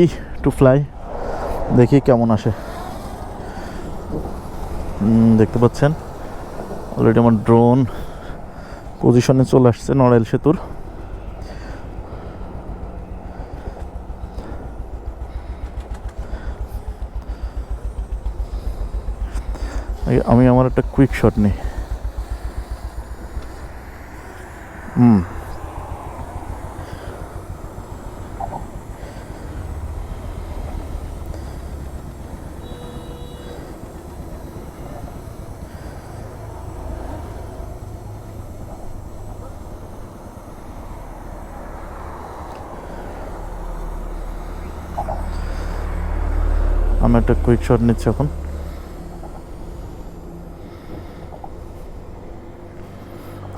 E to fly দেখি কেমন আসে। দেখতে পাচ্ছেন? অলরেডি আমার ড্রোন পজিশনে চলে আসছে নড়াইল সেতুর। আমি আমার একটা কুইক শট নিই। হুম আমি একটা কুইক শট নিচ্ছি এখন।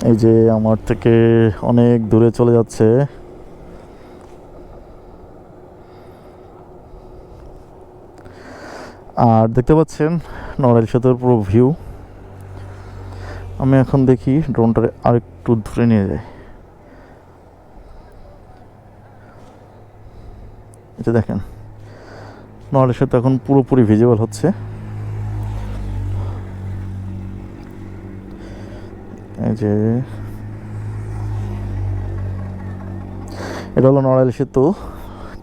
এই যে আমার থেকে অনেক দূরে চলে যাচ্ছে। আর দেখতে পাচ্ছেন, নড়াইল সেতুর পুরো ভিউ আমি এখন দেখি ড্রোনটা আরেকটু দূরে নিয়ে যাই। এটা দেখেন। নড়াইল সেতু এখন পুরোপুরি ভিজিবল হচ্ছে। যে, এটা হলো নড়াইল সেতু,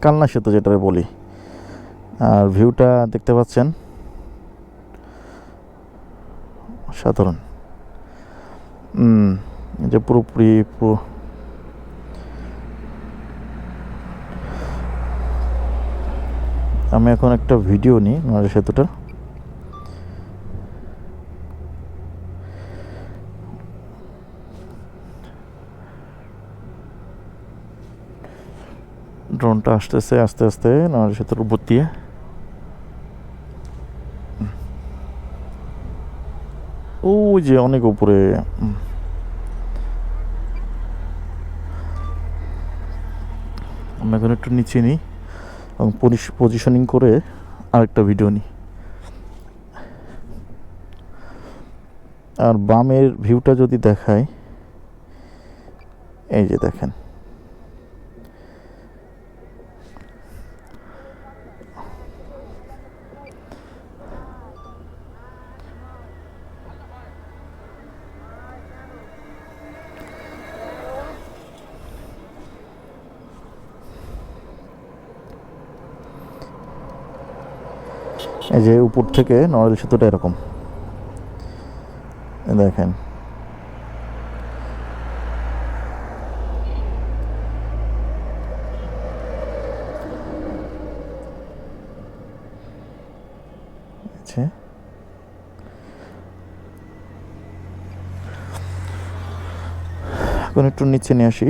কালনা সেতু যেটা বলি। আর ভিউটা দেখতে পাচ্ছেন? সাধারণ যে পুরোপুরি পুরো আমি এখন একটা ভিডিও নিই নড়াইল সেতুটার ড্রোনটা আসতেছে, আস্তে আস্তে নড়াইল সেতুর উপর দিয়ে। ও যে অনেক উপরে। আমি এখন একটু নিচে নিই। এবং পজিশনিং করে আরেকটা ভিডিও নিই। আর বামের ভিউটা যদি দেখায় এই যে দেখেন। এই যে উপর থেকে নড়াইল সেতুটা এরকম। দেখেন। আচ্ছা। এখন একটু নিচে নিয়ে আসি।